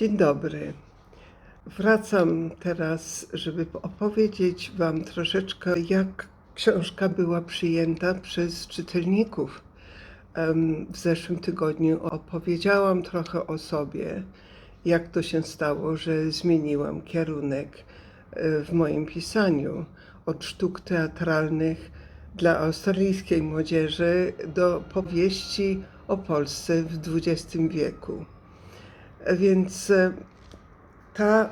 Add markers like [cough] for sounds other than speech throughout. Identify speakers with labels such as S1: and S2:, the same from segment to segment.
S1: Dzień dobry. Wracam teraz, żeby opowiedzieć Wam troszeczkę, jak książka była przyjęta przez czytelników. W zeszłym tygodniu opowiedziałam trochę o sobie, jak to się stało, że zmieniłam kierunek e, w moim pisaniu od sztuk teatralnych dla australijskiej młodzieży do powieści o Polsce w XX wieku. Więc e, ta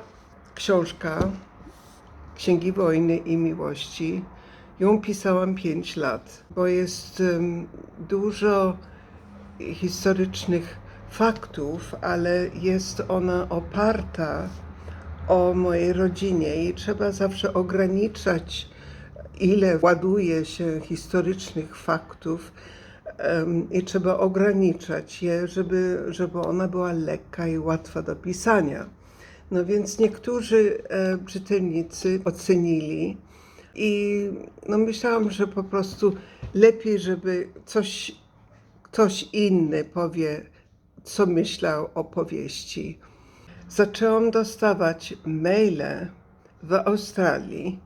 S1: książka Księgi Wojny i Miłości, ją pisałam 5 lat, bo jest dużo historycznych faktów, ale jest ona oparta o mojej rodzinie i trzeba zawsze ograniczać, ile ładuje się historycznych faktów i trzeba ograniczać je, żeby, żeby ona była lekka i łatwa do pisania. No więc niektórzy czytelnicy ocenili i no myślałam, że po prostu lepiej, żeby coś, ktoś inny powie, co myślał o powieści. Zaczęłam dostawać maile w Australii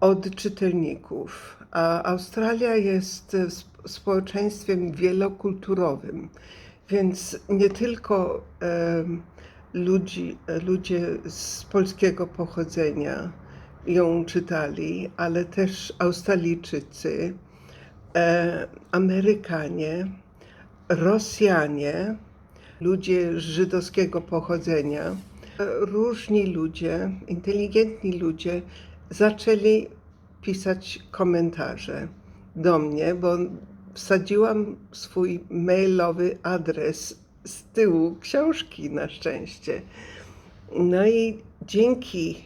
S1: od czytelników. A Australia jest społeczeństwem wielokulturowym, więc nie tylko ludzi, ludzie z polskiego pochodzenia ją czytali, ale też Australijczycy, e, Amerykanie, Rosjanie, ludzie żydowskiego pochodzenia, e, różni ludzie, inteligentni ludzie zaczęli pisać komentarze do mnie, bo wsadziłam swój mailowy adres z tyłu książki na szczęście. No i dzięki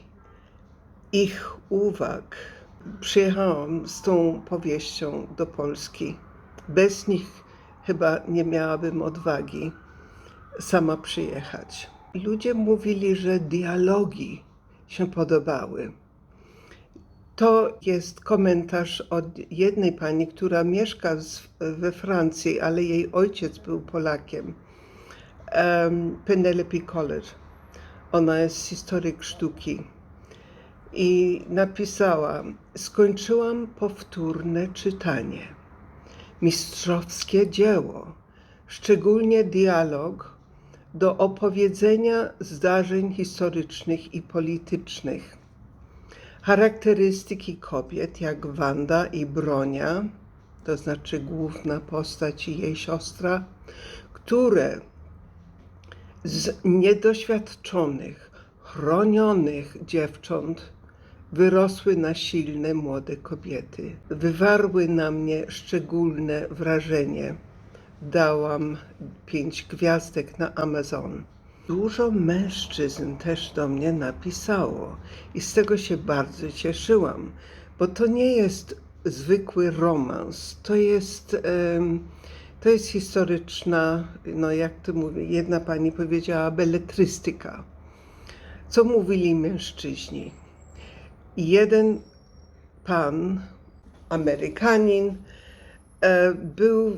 S1: ich uwag przyjechałam z tą powieścią do Polski. Bez nich chyba nie miałabym odwagi sama przyjechać. Ludzie mówili, że dialogi się podobały. To jest komentarz od jednej pani, która mieszka we Francji, ale jej ojciec był Polakiem. Um, Penelope Collett. Ona jest historyk sztuki. I napisała: Skończyłam powtórne czytanie. Mistrzowskie dzieło, szczególnie dialog do opowiedzenia zdarzeń historycznych i politycznych charakterystyki kobiet jak Wanda i Bronia, to znaczy główna postać i jej siostra, które z niedoświadczonych, chronionych dziewcząt wyrosły na silne młode kobiety. Wywarły na mnie szczególne wrażenie. Dałam pięć gwiazdek na Amazon. Dużo mężczyzn też do mnie napisało i z tego się bardzo cieszyłam, bo to nie jest zwykły romans, to jest, to jest historyczna, no jak to mówię, jedna pani powiedziała, beletrystyka. Co mówili mężczyźni? Jeden pan, Amerykanin, e, był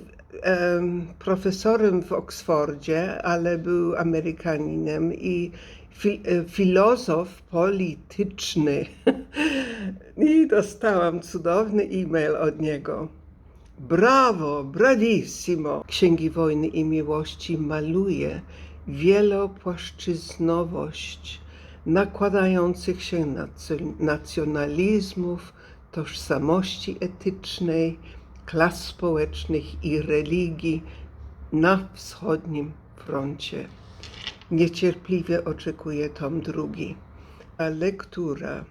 S1: profesorem w Oksfordzie, ale był Amerykaninem i fi, e, filozof polityczny. [laughs] I dostałam cudowny e-mail od niego. Brawo, bravissimo! Księgi Wojny i Miłości maluje wielopłaszczyznowość nakładających się nac- nacjonalizmów, tożsamości etycznej, klas społecznych i religii na wschodnim froncie. Niecierpliwie oczekuję tom drugi. A lektura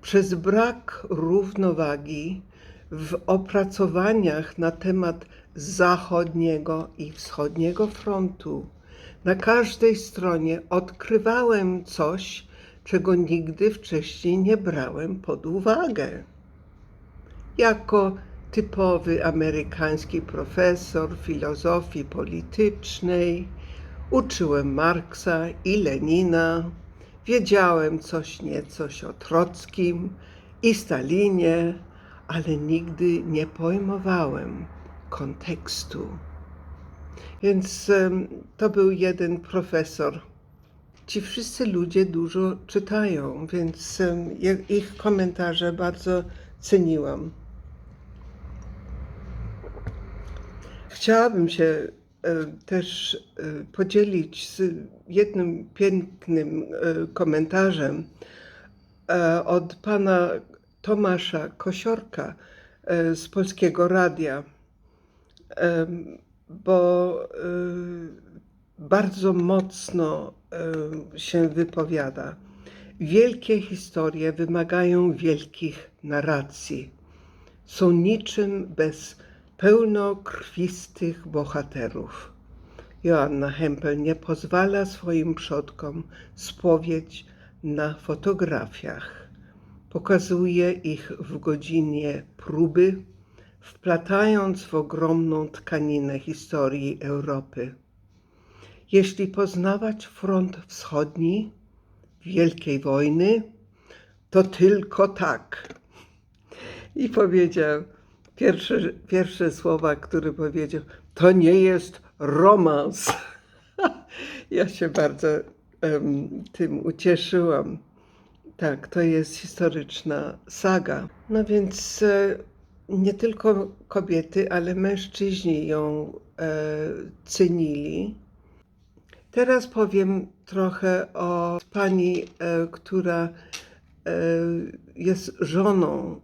S1: przez brak równowagi w opracowaniach na temat zachodniego i wschodniego frontu na każdej stronie odkrywałem coś, czego nigdy wcześniej nie brałem pod uwagę. Jako typowy amerykański profesor filozofii politycznej uczyłem Marksa i Lenina, wiedziałem coś niecoś o Trockim i Stalinie, ale nigdy nie pojmowałem kontekstu. Więc to był jeden profesor ci wszyscy ludzie dużo czytają, więc ich komentarze bardzo ceniłam. Chciałabym się e, też e, podzielić z jednym pięknym e, komentarzem od pana Tomasza Kosiorka z Polskiego Radia, bo bardzo mocno się wypowiada. Wielkie historie wymagają wielkich narracji. Są niczym bez pełnokrwistych bohaterów. Joanna Hempel nie pozwala swoim przodkom spowiedź na fotografiach. Pokazuje ich w godzinie próby, wplatając w ogromną tkaninę historii Europy. Jeśli poznawać front wschodni Wielkiej Wojny, to tylko tak. I powiedział pierwsze, pierwsze słowa, które powiedział, to nie jest romans. [laughs] Ja się bardzo em, tym ucieszyłam. Tak, to jest historyczna saga. No więc e, nie tylko kobiety, ale mężczyźni ją e, cenili. Teraz powiem trochę o pani, e, która e, jest żoną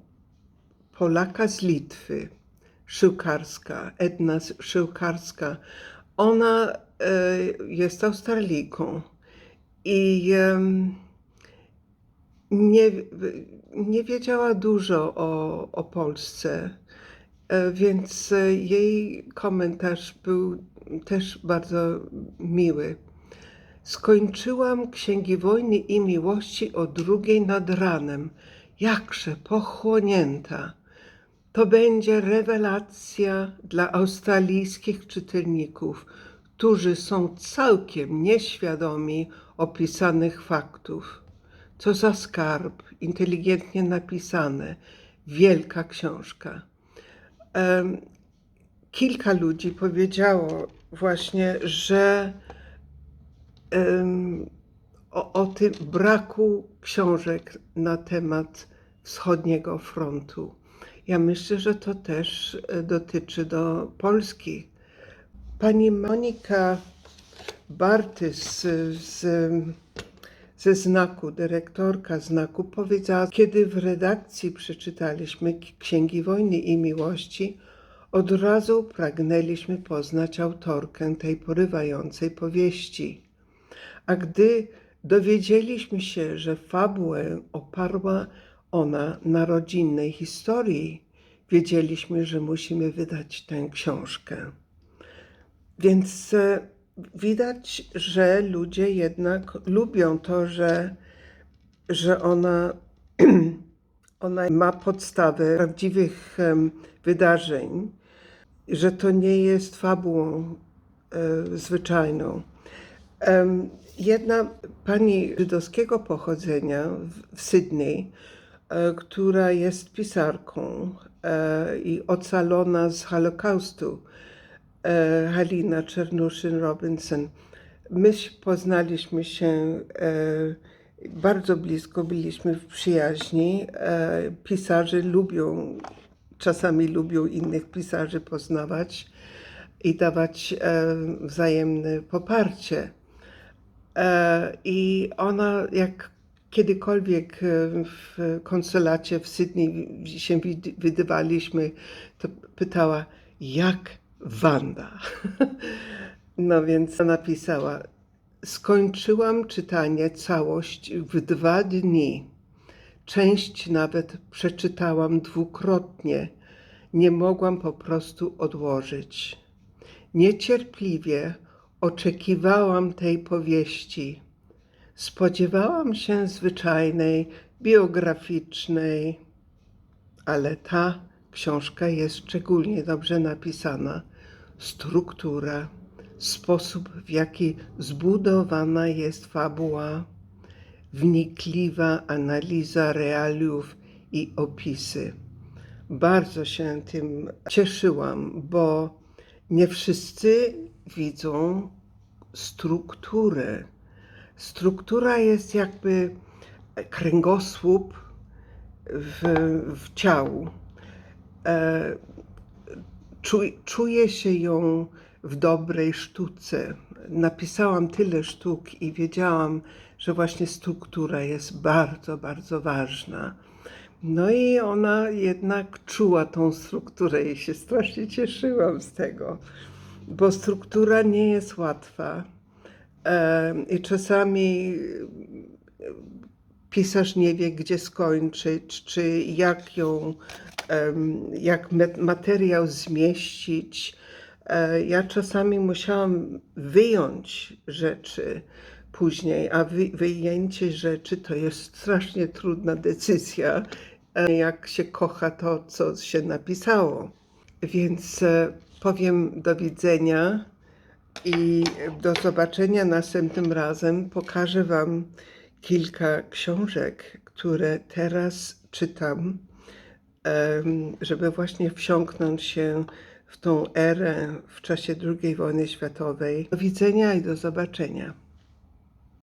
S1: Polaka z Litwy, Szyłkarska, Edna Szyłkarska. Ona e, jest Australijką i nie, nie wiedziała dużo o, o Polsce, e, więc e, jej komentarz był też bardzo miły. Skończyłam Księgi Wojny i Miłości o drugiej nad ranem, jakże pochłonięta. To będzie rewelacja dla australijskich czytelników, którzy są całkiem nieświadomi opisanych faktów. Co za skarb, inteligentnie napisane, wielka książka. Kilka ludzi powiedziało właśnie, że o, o tym braku książek na temat wschodniego frontu. Ja myślę, że to też e, dotyczy do Polski. Pani Monika Bartys z, ze znaku, dyrektorka znaku, powiedziała, kiedy w redakcji przeczytaliśmy Księgi Wojny i Miłości, od razu pragnęliśmy poznać autorkę tej porywającej powieści. A gdy dowiedzieliśmy się, że fabułę oparła ona na rodzinnej historii, wiedzieliśmy, że musimy wydać tę książkę. Więc e, widać, że ludzie jednak lubią to, że, że ona, [clears throat] ona ma podstawę prawdziwych wydarzeń, że to nie jest fabułą e, zwyczajną. Jedna pani żydowskiego pochodzenia w, Sydney, która jest pisarką e, i ocalona z Holokaustu, e, Halina Czernuszyn-Robinson. My poznaliśmy się e, bardzo blisko, byliśmy w przyjaźni. E, pisarze lubią, czasami lubią innych pisarzy poznawać i dawać e, wzajemne poparcie. E, I ona, jak kiedykolwiek e, w konsulacie w Sydney się wid- widywaliśmy, to pytała, jak Wanda? [laughs] No więc napisała, skończyłam czytanie całość w dwa dni. Część nawet przeczytałam dwukrotnie. Nie mogłam po prostu odłożyć. Niecierpliwie oczekiwałam tej powieści. Spodziewałam się zwyczajnej, biograficznej, ale ta książka jest szczególnie dobrze napisana. Struktura, sposób w jaki zbudowana jest fabuła, wnikliwa analiza realiów i opisy. Bardzo się tym cieszyłam, bo nie wszyscy widzą strukturę, struktura jest jakby kręgosłup w, w ciału. E, czu, czuję się ją w dobrej sztuce. Napisałam tyle sztuk i wiedziałam, że właśnie struktura jest bardzo, bardzo ważna. No i ona jednak czuła tą strukturę i się strasznie cieszyłam z tego, bo struktura nie jest łatwa. I czasami pisarz nie wie, gdzie skończyć, czy jak ją, jak materiał zmieścić. E, Ja czasami musiałam wyjąć rzeczy później, a wy, wyjęcie rzeczy to jest strasznie trudna decyzja, e, jak się kocha to, co się napisało. Więc e, powiem do widzenia i do zobaczenia następnym razem. Pokażę Wam kilka książek, które teraz czytam, żeby właśnie wsiąknąć się w tą erę w czasie II wojny światowej. Do widzenia i do zobaczenia.